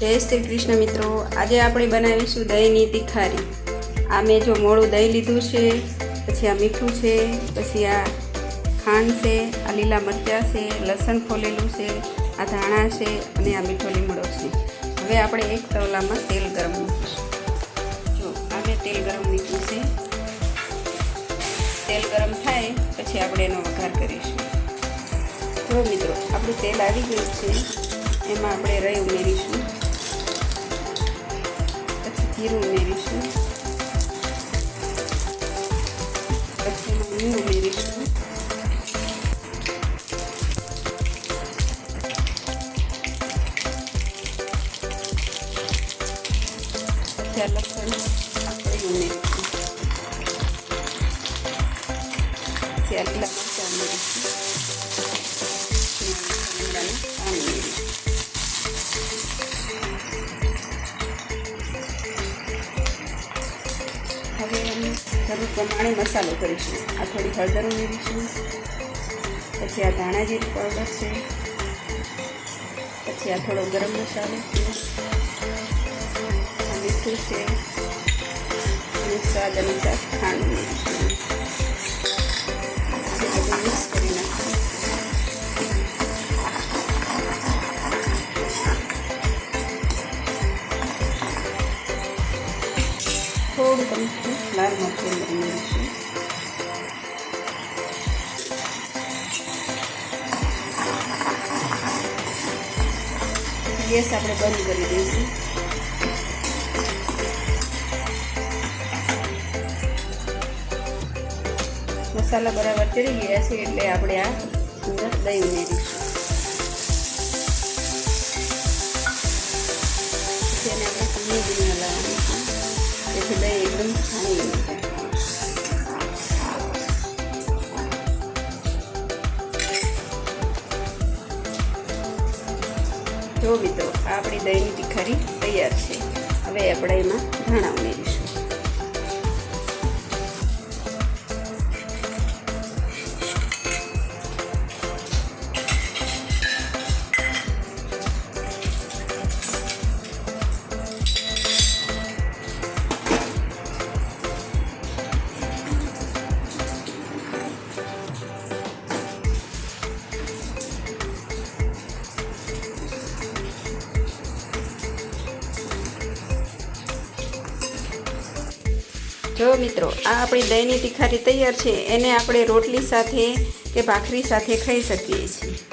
જય શ્રી કૃષ્ણ મિત્રો. આજે આપણે બનાવીશું દહીંની તીખારી. આ મેં જો મોડું દહીં લીધું છે, પછી આ મીઠું છે, પછી આ ખાંડ છે, આ લીલા મરચાં છે, લસણ ફોલેલું છે, આ ધાણા છે અને આ મીઠો લીમડો છે. હવે આપણે એક તવલામાં તેલ ગરમ મૂકીશું. જો, આ મેં તેલ ગરમ મૂક્યું છે. તેલ ગરમ થાય, પછી આપણે એનો વઘાર કરીશું. જો મિત્રો, આપણું તેલ આવી ગયું છે. એમાં આપણે રહી ઉમેરીશું. પછી જીરું ઉમેરીશું પછી એમાં હિંગ ઉમેરીશું પછી આ હવે અમે જરૂર પ્રમાણે મસાલો કરીશું. આ થોડી હળદર ઉમેરીશું. પછી આ ધાણા જીરું પાવડર છે. પછી આ થોડો ગરમ મસાલો છે. મીઠું છે. અને સ્વાદ અનુસાર ખાંડ ઉમેરીશું. બધું મિક્સ થોડું તમે લાલ મરચું ઉમેરીશું ગેસ આપણે બંધ કરી દઈશું. મસાલા બરાબર ચડી ગયા છે એટલે આપણે આ અંદર દહીં ઉમેરીશું. જો મિત્રો આપણી દહીંની તીખારી તૈયાર છે. હવે આપણે એમાં ધાણા ઉમેરીશું. જો મિત્રો, આ આપણી દહીંની તિખારી તૈયાર છે, એને આપણે રોટલી સાથે કે ભાખરી સાથે ખાઈ શકીએ છીએ.